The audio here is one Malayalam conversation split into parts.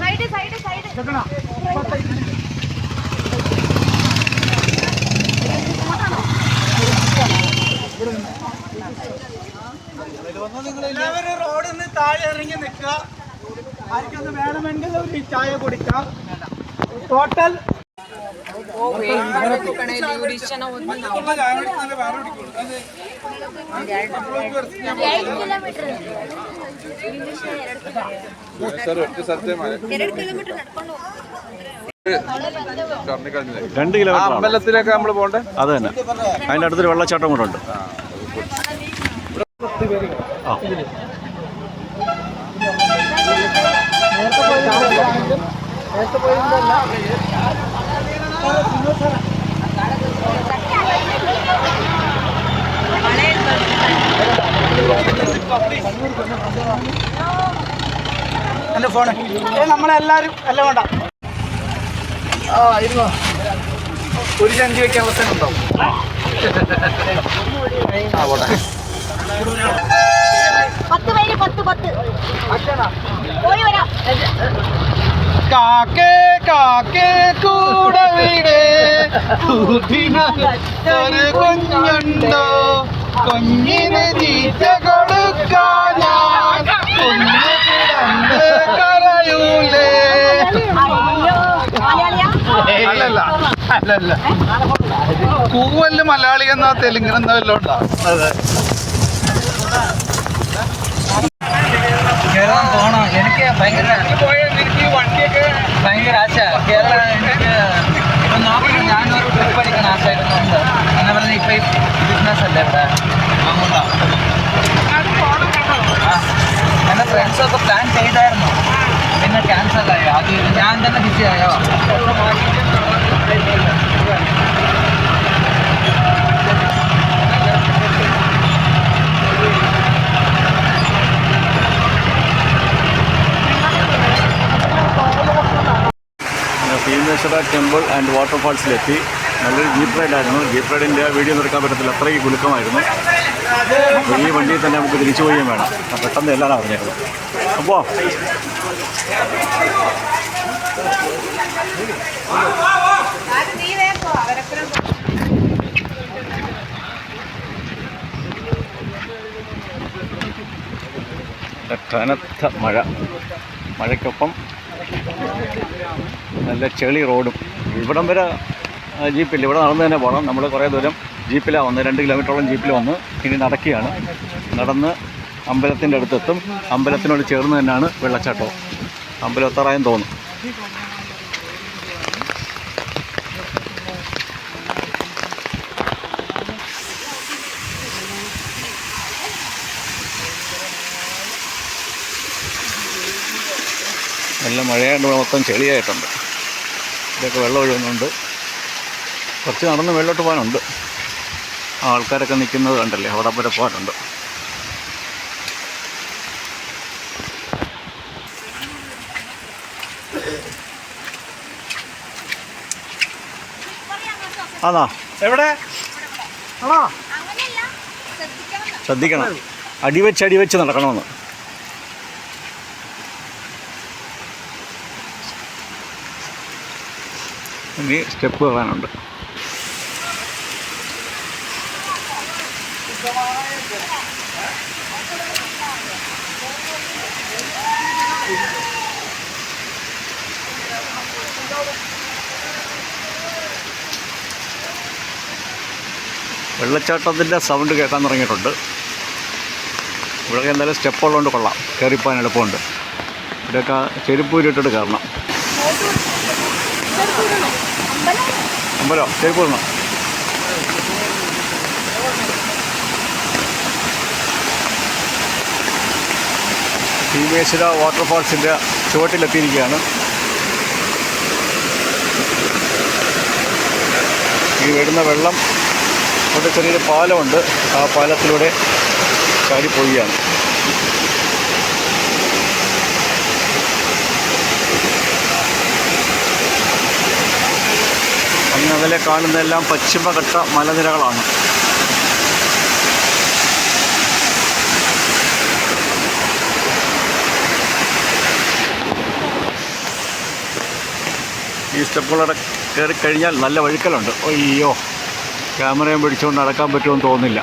സൈഡ് സൈഡ് സൈഡ് എല്ലാവരും റോഡിൽ നിന്ന് താഴെ ഇറങ്ങി നിൽക്കുക. ആർക്കൊന്ന് വേണമെങ്കിൽ ഒരു ചായ കുടിക്കാം. ടോട്ടൽ ಎರಡು ಕಿಲೋಮೀಟರ್ ಎರಡು ಕಿಲೋಮೀಟರ್ ನಡ್ಕೊಂಡು രണ്ട് കിലോമീറ്റർ അമ്പലത്തിലേക്ക് നമ്മൾ പോകണ്ടേ അത് തന്നെ അതിൻ്റെ അടുത്തൊരു വെള്ളച്ചാട്ടം കൂടെ ഉണ്ട് ആ നേരത്തെ പോയതല്ല എന്റെ ഫോണ്. നമ്മളെല്ലാവരും നമ്മളെല്ലാരും അല്ല വേണ്ട. ആ ഇരുന്നോ. ഒരു ചന്തി വെക്കാൻ അവസ്ഥ ഉണ്ടാവും ആ പോട്ടെ. പത്ത് പേര് പത്ത് പത്ത്. അച്ഛനാ. പോയി വരാം. കാക്കേ കാക്കേ കൂടെ വീട്. കുഞ്ഞുണ്ടോ? കുഞ്ഞിന് തീറ്റ കൊടുക്കാൻ ഞാൻ കുഞ്ഞു കിടന്ന് കരയൂലേ അല്ലല്ല. അല്ലല്ല. കൂവൽ മലയാളി എന്നാ തെലുങ്കിനെന്നോ വല്ലതും ഉണ്ടോ? അതെ. എനിക്ക് ഭയങ്കര എന്റെ ഒക്കെ പ്ലാൻ ചെയ്തായിരുന്നു. പിന്നെ ക്യാൻസൽ ആയോ. അത് ഞാൻ തന്നെ ബിസി ആയോ? ഭീമേശ്വര ടെമ്പിൾ ആൻഡ് വാട്ടർഫാൾസിലെത്തി നല്ലൊരു ജീപ്പ് റൈഡായിരുന്നു ജീപ്പ് റൈഡിന്റെ വീഡിയോ നിർക്കാൻ പറ്റത്തില്ല. അത്രയ്ക്ക് കുലുക്കമായിരുന്നു. ഈ വണ്ടിയിൽ തന്നെ നമുക്ക് തിരിച്ചു പോവുകയും വേണം. പെട്ടെന്ന് എല്ലാം അറിഞ്ഞേക്കണം. അപ്പോൾ കനത്ത മഴ. മഴയ്ക്കൊപ്പം നല്ല ചെളി റോഡും. ഇവിടം വരെ ആ, ജീപ്പില്ല ഇവിടെ നടന്ന് തന്നെ പോകണം നമ്മൾ കുറേ ദൂരം ജീപ്പിലാണ് വന്ന് രണ്ട് കിലോമീറ്ററോളം ജീപ്പിൽ വന്ന് ഇനി നടക്കുകയാണ്. നടന്ന് അമ്പലത്തിന്റെ അടുത്തെത്തും. അമ്പലത്തിനോട് ചേർന്ന് തന്നെയാണ് വെള്ളച്ചാട്ടം. അമ്പലം എത്താറായെന്ന് തോന്നും നല്ല മഴയായിട്ട് മൊത്തം ചെളിയായിട്ടുണ്ട്. ഇതൊക്കെ വെള്ളം ഒഴുകുന്നുണ്ട്. കുറച്ച് നടന്ന് വെള്ളോട്ട് പോകാനുണ്ട്. ആൾക്കാരൊക്കെ നിൽക്കുന്നത് കണ്ടല്ലേ? അവിടെ വരെ പോകാനുണ്ട്. അതാ. എവിടെ? ആണോ? ശ്രദ്ധിക്കണം. അടിവെച്ച് അടിവെച്ച് നടക്കണമെന്ന്. ഇനി സ്റ്റെപ്പ് കയറാനുണ്ട്. വെള്ളച്ചാട്ടത്തിന്റെ സൗണ്ട് കേൾക്കാൻ തുടങ്ങിയിട്ടുണ്ട്. ഇവിടെ എന്തായാലും സ്റ്റെപ്പ് ഉള്ളതുകൊണ്ട് കൊള്ളാം. കയറിപ്പോകാൻ എളുപ്പമുണ്ട്. ഇവിടെയൊക്കെ ചെരുപ്പ് ഊരിട്ടിട്ട് കയറണം അമ്പലോ ചെരുപ്പ് ഇടണം. ഭീമേശ്വര വാട്ടർഫാൾസിന്റെ ചുവട്ടിലെത്തിയിരിക്കുകയാണ്. ഈ വരുന്ന വെള്ളം ഇവിടെ ചെറിയൊരു പാലമുണ്ട്. ആ പാലത്തിലൂടെ ചാടി പോവുകയാണ് അങ്ങ് അതിലെ കാണുന്നതെല്ലാം പശ്ചിമഘട്ട മലനിരകളാണ്. സ്റ്റെപ്പുകളവിടെ കയറി കഴിഞ്ഞാൽ നല്ല വഴുക്കലുണ്ട്. അയ്യോ ക്യാമറയും പിടിച്ചുകൊണ്ട് നടക്കാൻ പറ്റുമെന്ന് തോന്നുന്നില്ല.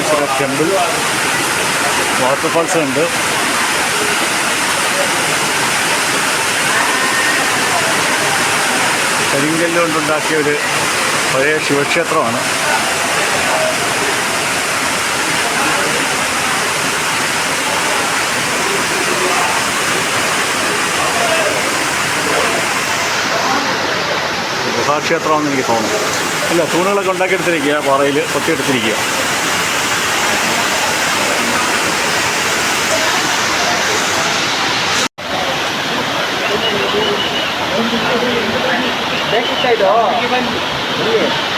ശ്രീനിവേശ്വര ടെമ്പിൾ വാട്ടർഫാൾസ് ഉണ്ട്. കരിങ്കല്ല് കൊണ്ടുണ്ടാക്കിയ ഒരു പഴയ ശിവക്ഷേത്രമാണ്. ഗുഹാക്ഷേത്രമാണെന്ന് എനിക്ക് തോന്നുന്നു. അല്ല തൂണുകളൊക്കെ ഉണ്ടാക്കിയെടുത്തിരിക്കുക പാറയിൽ കൊത്തിയെടുത്തിരിക്കുക 사이다. 이게 반지.